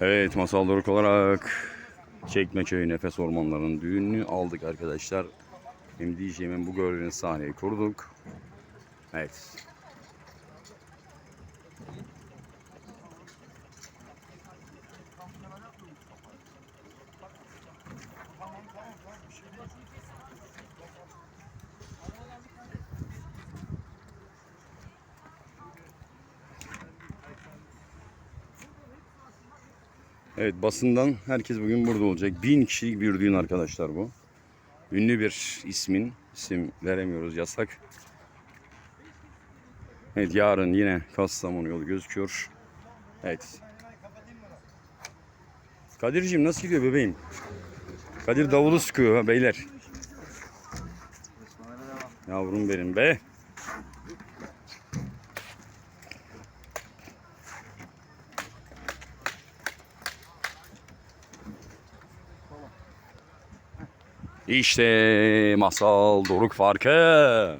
Evet masal Doruk olarak Çekmeköy Nefes Ormanları'nın düğününü aldık arkadaşlar. Hem DJ'min bu gördüğünüz sahneyi kurduk. Evet. Evet basından herkes bugün burada olacak. Bin kişilik bir düğün arkadaşlar bu. Ünlü bir ismin, isim veremiyoruz yasak. Evet yarın yine Kastamonu yolu gözüküyor. Evet. Kadir'cim nasıl gidiyor bebeğim? Kadir davulu sıkıyor ha beyler. Yavrum benim be. İşte masal doruk farkı.